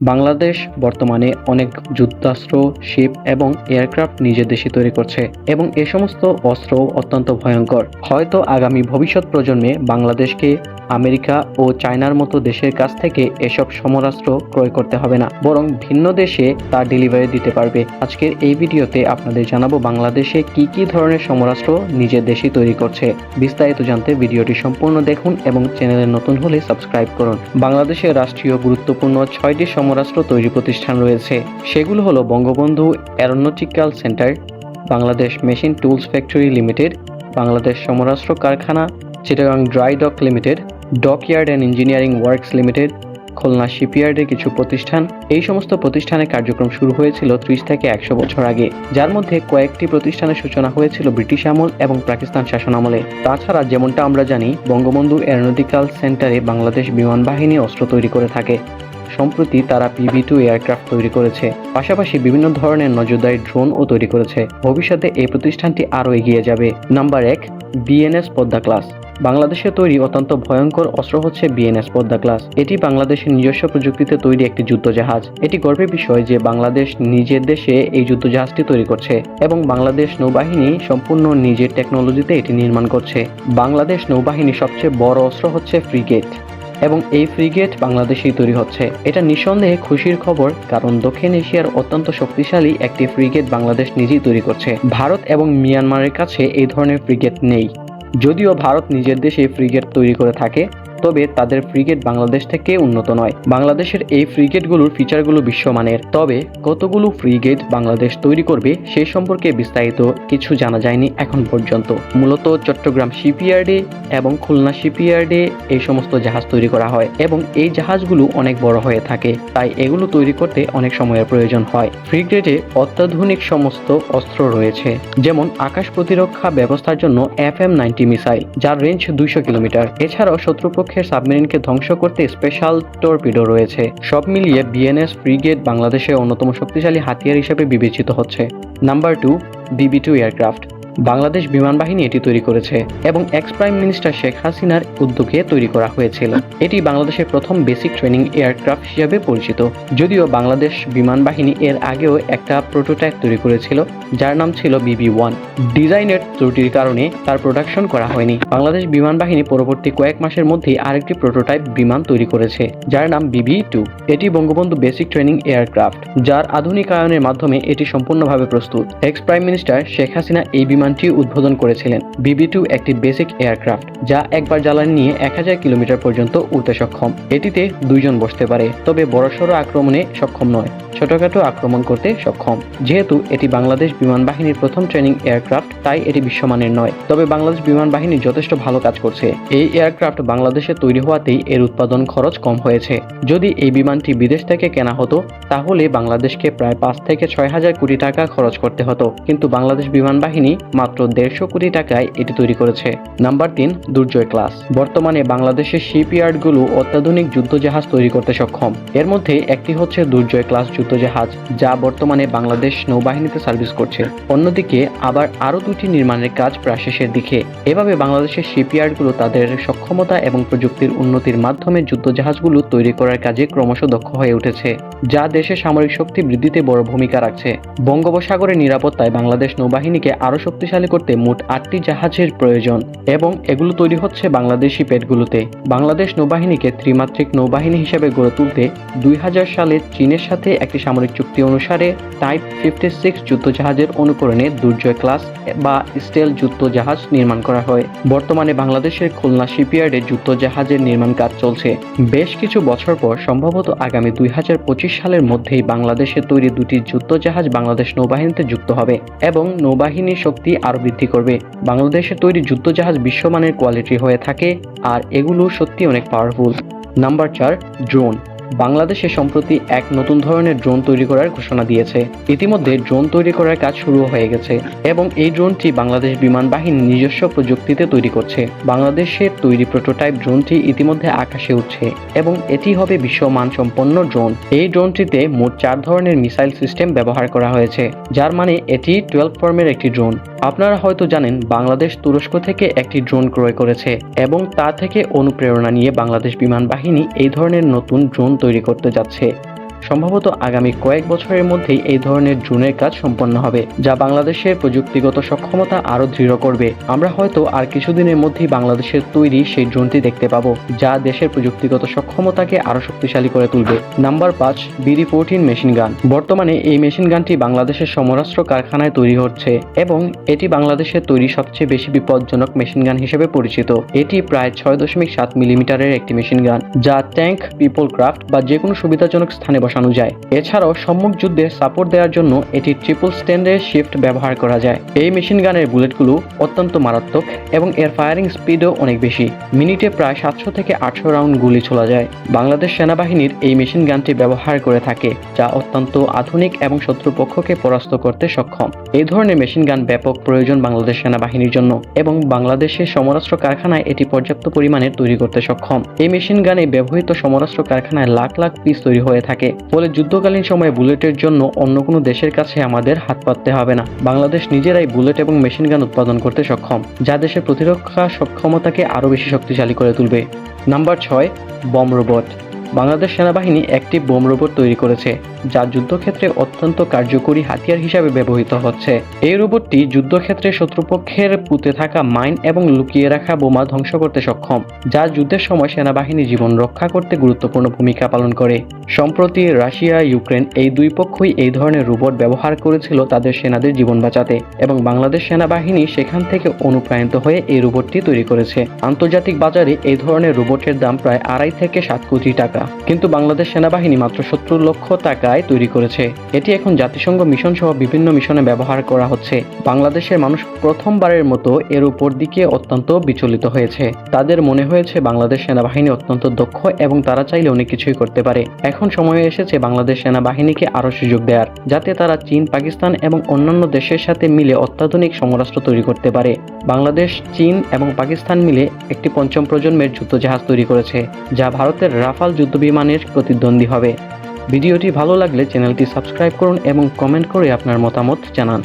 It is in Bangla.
বাংলাদেশ বর্তমানে অনেক যুদ্ধাস্ত্র, শিপ এবং এয়ারক্রাফট নিজের দেশে তৈরি করছে এবং এ সমস্ত অস্ত্র অত্যন্ত ভয়ঙ্কর। হয়তো আগামী ভবিষ্যৎ প্রজন্মে বাংলাদেশকে আমেরিকা ও চায়নার মতো দেশের কাছ থেকে এসব সমরাস্ত্র ক্রয় করতে হবে না, বরং ভিন্ন দেশে তার ডেলিভারি দিতে পারবে। আজকের এই ভিডিওতে আপনাদের জানাব বাংলাদেশে কি কি ধরনের সমরাস্ত্র নিজের দেশে তৈরি করছে। বিস্তারিত জানতে ভিডিওটি সম্পূর্ণ দেখুন এবং চ্যানেলে নতুন হলে সাবস্ক্রাইব করুন। বাংলাদেশের রাষ্ট্রীয় গুরুত্বপূর্ণ ছয়টি সমরাস্ত্র তৈরি প্রতিষ্ঠান রয়েছে। সেগুলো হলো Bangabandhu aeronautical centre, Bangladesh machine tools factory limited, Bangladesh সমরাস্ত্র কারখানা, Chittagong dry dock limited, dockyard and engineering works limited, Khulna শিপইয়ার্ডের কিছু প্রতিষ্ঠান। এই সমস্ত প্রতিষ্ঠানের কার্যক্রম শুরু হয়েছিল ত্রিশ থেকে একশো বছর আগে, যার মধ্যে কয়েকটি প্রতিষ্ঠানের সূচনা হয়েছিল ব্রিটিশ আমল এবং পাকিস্তান শাসন আমলে। তাছাড়া যেমনটা আমরা জানি, বঙ্গবন্ধু অ্যারোনটিক্যাল সেন্টারে বাংলাদেশ বিমান বাহিনী অস্ত্র তৈরি করে থাকে। সম্প্রতি তারা পিভি টু এয়ারক্রাফট তৈরি করেছে। পাশাপাশি বিভিন্ন ধরনের নজরদারি ড্রোনও তৈরি করেছে। ভবিষ্যতে এই প্রতিষ্ঠানটি আরও এগিয়ে যাবে। নাম্বার এক বিএনএস পদ্মা ক্লাস বাংলাদেশে তৈরি অত্যন্ত ভয়ঙ্কর অস্ত্র হচ্ছে বিএনএস পদ্মা ক্লাস এটি বাংলাদেশের নিজস্ব প্রযুক্তিতে তৈরি একটি যুদ্ধজাহাজ। এটি গর্বের বিষয় যে বাংলাদেশ নিজের দেশে এই যুদ্ধজাহাজটি তৈরি করছে এবং বাংলাদেশ নৌবাহিনী সম্পূর্ণ নিজের টেকনোলজিতে এটি নির্মাণ করছে। বাংলাদেশ নৌবাহিনীর সবচেয়ে বড় অস্ত্র হচ্ছে ফ্রিগেট এবং এই ফ্রিগেট বাংলাদেশেই তৈরি হচ্ছে। এটা নিঃসন্দেহে খুশির খবর, কারণ দক্ষিণ এশিয়ার অত্যন্ত শক্তিশালী একটি ফ্রিগেট বাংলাদেশ নিজেই তৈরি করছে। ভারত এবং মিয়ানমারের কাছে এই ধরনের ফ্রিগেট নেই। যদিও ভারত নিজের দেশে ফ্রিগেট তৈরি করে থাকে তবে তাদের ফ্রিগেট বাংলাদেশ থেকে উন্নত নয়। বাংলাদেশের এই ফ্রিগেটগুলোর ফিচারগুলো বিশ্বমানের। তবে কতগুলো ফ্রিগেট বাংলাদেশ তৈরি করবে সেই সম্পর্কে বিস্তারিত কিছু জানা যায়নি এখন পর্যন্ত। মূলত চট্টগ্রাম শিপইয়ার্ডে এবং খুলনা শিপইয়ার্ডে এই সমস্ত জাহাজ তৈরি করা হয় এবং এই জাহাজগুলো অনেক বড় হয়ে থাকে, তাই এগুলো তৈরি করতে অনেক সময়ের প্রয়োজন হয়। ফ্রিগেটে অত্যাধুনিক সমস্ত অস্ত্র রয়েছে, যেমন আকাশ প্রতিরক্ষা ব্যবস্থার জন্য এফ এম নাইনটি মিসাইল, যার রেঞ্জ দুইশো কিলোমিটার। এছাড়াও শত্রুপক্ষের সাবমেরিনকে ধ্বংস করতে স্পেশাল টর্পিডো রয়েছে। সব মিলিয়ে বিএনএস ফ্রিগেট বাংলাদেশের অন্যতম শক্তিশালী হাতিয়ার হিসেবে বিবেচিত হচ্ছে। নাম্বার টু, বিবি টু এয়ারক্রাফট। বাংলাদেশ বিমান বাহিনী এটি তৈরি করেছে এবং এক্স প্রাইম মিনিস্টার শেখ হাসিনার উদ্যোগে তৈরি করা হয়েছিল। এটি বাংলাদেশের প্রথম বেসিক ট্রেনিং এয়ারক্রাফট হিসেবে পরিচিত। যদিও বাংলাদেশ বিমান বাহিনী এর আগেও একটা প্রোটোটাইপ তৈরি করেছিল, যার নাম ছিল বিবি ওয়ান ডিজাইনের ত্রুটির কারণে তার প্রোডাকশন করা হয়নি। বাংলাদেশ বিমান বাহিনী পরবর্তী কয়েক মাসের মধ্যেই আরেকটি প্রোটোটাইপ বিমান তৈরি করেছে, যার নাম বিবি টু এটি বঙ্গবন্ধু বেসিক ট্রেনিং এয়ারক্রাফট যার আধুনিকায়নের মাধ্যমে এটি সম্পূর্ণভাবে প্রস্তুত। Ex prime minister Sheikh Hasina এই বিমানটি উদ্বোধন করেছিলেন। বিবি টু একটি বেসিক এয়ারক্রাফট, যা একবার জ্বালানি নিয়ে এক হাজার কিলোমিটার পর্যন্ত উড়তে সক্ষম। এটিতে দুইজন বসতে পারে, তবে বড়সড় আক্রমণে সক্ষম নয়, ছোটখাটো আক্রমণ করতে সক্ষম। যেহেতু এটি বাংলাদেশ বিমান বাহিনীর প্রথম ট্রেনিং এয়ারক্রাফট, তাই এটি বিশ্বমানের নয়। তবে বাংলাদেশ বিমান বাহিনী যথেষ্ট ভালো কাজ করছে। এই এয়ারক্রাফট বাংলাদেশে তৈরি হওয়াতেই এর উৎপাদন খরচ কম হয়েছে। যদি এই বিমানটি বিদেশ থেকে কেনা হতো, তাহলে বাংলাদেশকে প্রায় পাঁচ থেকে ছয় হাজার কোটি টাকা খরচ করতে হতো। কিন্তু বাংলাদেশ বিমান বাহিনী মাত্র দেড়শো কোটি টাকায় এটি তৈরি করেছে। নাম্বার তিন, দুর্জয় ক্লাস। বর্তমানে বাংলাদেশের শিপইয়ার্ডগুলো অত্যাধুনিক যুদ্ধজাহাজ তৈরি করতে সক্ষম। এর মধ্যে একটি হচ্ছে দুর্জয় ক্লাস যুদ্ধজাহাজ, যা বর্তমানে বাংলাদেশ নৌবাহিনীতে সার্ভিস করছে। অন্যদিকে আবার আরও দুটি নির্মাণের কাজ প্রায় শেষের দিকে। এভাবে বাংলাদেশের শিপইয়ার্ডগুলো তাদের সক্ষমতা এবং প্রযুক্তির উন্নতির মাধ্যমে যুদ্ধজাহাজগুলো তৈরি করার কাজে ক্রমশ দক্ষ হয়ে উঠেছে, যা দেশের সামরিক শক্তি বৃদ্ধিতে বড় ভূমিকা রাখছে। বঙ্গোপসাগরের নিরাপত্তায় বাংলাদেশ নৌবাহিনীকে আরও শক্তিশালী করতে মোট আটটি জাহাজের প্রয়োজন এবং এগুলো তৈরি হচ্ছে বাংলাদেশি পেটগুলোতে। বাংলাদেশ নৌবাহিনীকে ত্রিমাত্রিক নৌবাহিনী হিসেবে গড়ে তুলতে দুই হাজার সালে চীনের সাথে একটি সামরিক চুক্তি অনুসারে টাইপ ফিফটি সিক্স যুদ্ধজাহাজের অনুকরণে দুর্জয় ক্লাস বা স্টেল যুদ্ধজাহাজ নির্মাণ করা হয়। বর্তমানে বাংলাদেশের খুলনা শিপইয়ার্ডে যুদ্ধজাহাজের নির্মাণ কাজ চলছে। বেশ কিছু বছর পর সম্ভবত আগামী দুই হাজার পঁচিশ সালের মধ্যেই বাংলাদেশে তৈরি দুটি যুদ্ধজাহাজ বাংলাদেশ নৌবাহিনীতে যুক্ত হবে এবং নৌবাহিনীর শক্তি আরও বৃদ্ধি করবে। বাংলাদেশে তৈরি যুদ্ধজাহাজ বিশ্বমানের কোয়ালিটি হয়ে থাকে, আর এগুলো সত্যি অনেক পাওয়ারফুল নাম্বার চার ড্রোন বাংলাদেশে সম্প্রতি এক নতুন ধরনের ড্রোন তৈরি করার ঘোষণা দিয়েছে। ইতিমধ্যে ড্রোন তৈরি করার কাজ শুরু হয়ে গেছে এবং এই ড্রোনটি বাংলাদেশ বিমান বাহিনী নিজস্ব প্রযুক্তিতে তৈরি করছে। বাংলাদেশের তৈরি প্রোটোটাইপ ড্রোনটি ইতিমধ্যে আকাশে উঠছে এবং এটি হবে বিশ্বমান সম্পন্ন ড্রোন। এই ড্রোনটিতে মোট চার ধরনের মিসাইল সিস্টেম ব্যবহার করা হয়েছে, যার মানে এটি টুয়েলভ ফর্মের একটি ড্রোন। আপনারা হয়তো জানেন, বাংলাদেশ তুরস্ক থেকে একটি ড্রোন ক্রয় করেছে এবং তা থেকে অনুপ্রেরণা নিয়ে বাংলাদেশ বিমান বাহিনী এই ধরনের নতুন ড্রোন তৈরি করতে যাচ্ছে। সম্ভবত আগামী কয়েক বছরের মধ্যেই এই ধরনের ড্রোনের কাজ সম্পন্ন হবে, যা বাংলাদেশের প্রযুক্তিগত সক্ষমতা আরও দৃঢ় করবে। আমরা হয়তো আর কিছুদিনের মধ্যেই বাংলাদেশের তৈরি সেই ড্রোনটি দেখতে পাবো, যা দেশের প্রযুক্তিগত সক্ষমতাকে আরও শক্তিশালী করে তুলবে। নাম্বার পাঁচ, বিডি ফোরটিন মেশিন গান। বর্তমানে এই মেশিন গানটি বাংলাদেশের সমরাস্ত্র কারখানায় তৈরি হচ্ছে এবং এটি বাংলাদেশের তৈরি সবচেয়ে বেশি বিপজ্জনক মেশিন গান হিসেবে পরিচিত। এটি প্রায় ছয় দশমিক সাত মিলিমিটারের একটি মেশিন গান, যা ট্যাঙ্ক, পিপল ক্রাফট বা যে কোনো সুবিধাজনক স্থানে বসানো যায়। এছাড়াও সম্মুখ যুদ্ধে সাপোর্ট দেওয়ার জন্য এটি ট্রিপল স্ট্যান্ডের শিফট ব্যবহার করা যায়। এই মেশিন গানের বুলেটগুলো অত্যন্ত মারাত্মক এবং এর ফায়ারিং স্পিডও অনেক বেশি। মিনিটে প্রায় সাতশো থেকে আটশো রাউন্ড গুলি ছোলা যায়। বাংলাদেশ সেনাবাহিনীর এই মেশিন গানটি ব্যবহার করে থাকে, যা অত্যন্ত আধুনিক এবং শত্রুপক্ষকে পরাস্ত করতে সক্ষম। এই ধরনের মেশিন গান ব্যাপক প্রয়োজন বাংলাদেশ সেনাবাহিনীর জন্য এবং বাংলাদেশের সমরাস্ত্র কারখানায় এটি পর্যাপ্ত পরিমাণে তৈরি করতে সক্ষম। এই মেশিন গানে ব্যবহৃত সমরাস্ত্র কারখানায় লাখ লাখ পিস তৈরি হয়ে থাকে। ফলে যুদ্ধকালীন সময়ে বুলেটের জন্য অন্য কোনো দেশের কাছে আমাদের হাত পাততে হবে না। বাংলাদেশ নিজেরাই বুলেট এবং মেশিন গান উৎপাদন করতে সক্ষম, যা দেশের প্রতিরক্ষা সক্ষমতাকে আরও বেশি শক্তিশালী করে তুলবে। নাম্বার ছয়, বম রোবট। বাংলাদেশ সেনাবাহিনী একটি বোম রোবট তৈরি করেছে, যা যুদ্ধক্ষেত্রে অত্যন্ত কার্যকরী হাতিয়ার হিসাবে ব্যবহৃত হচ্ছে। এই রোবটটি যুদ্ধক্ষেত্রে শত্রুপক্ষের পুঁতে থাকা মাইন এবং লুকিয়ে রাখা বোমা ধ্বংস করতে সক্ষম, যা যুদ্ধের সময় সেনাবাহিনী জীবন রক্ষা করতে গুরুত্বপূর্ণ ভূমিকা পালন করে। সম্প্রতি রাশিয়া, ইউক্রেন এই দুই পক্ষই এই ধরনের রোবট ব্যবহার করেছিল তাদের সেনাদের জীবন বাঁচাতে এবং বাংলাদেশ সেনাবাহিনী সেখান থেকে অনুপ্রাণিত হয়ে এই রোবটটি তৈরি করেছে। আন্তর্জাতিক বাজারে এই ধরনের রোবটের দাম প্রায় আড়াই থেকে সাত কোটি টাকা। কিন্তু বাংলাদেশ সেনাবাহিনী মাত্র সত্তর লক্ষ টাকায় তৈরি করেছে। এটি এখন জাতিসংঘ মিশন সহ বিভিন্ন মিশনে ব্যবহার করা হচ্ছে। বাংলাদেশের মানুষ প্রথমবারের মতো এর উপর দিকে অত্যন্ত বিচলিত হয়েছে। তাদের মনে হয়েছে বাংলাদেশ সেনাবাহিনী অত্যন্ত দক্ষ এবং তারা চাইলে অনেক কিছুই করতে পারে। এখন সময় এসেছে বাংলাদেশ সেনাবাহিনীকে আরও সুযোগ দেওয়ার যাতে তারা চীন, পাকিস্তান এবং অন্যান্য দেশের সাথে মিলে অত্যাধুনিক সমরাস্ত্র তৈরি করতে পারে। বাংলাদেশ, চীন এবং পাকিস্তান মিলে একটি পঞ্চম প্রজন্মের যুদ্ধ জাহাজ তৈরি করেছে, যা ভারতের রাফাল যুদ্ধবিমানের প্রতিদ্বন্দ্বী হবে। ভিডিওটি ভালো লাগলে চ্যানেলটি সাবস্ক্রাইব করুন এবং কমেন্ট করে আপনার মতামত জানান।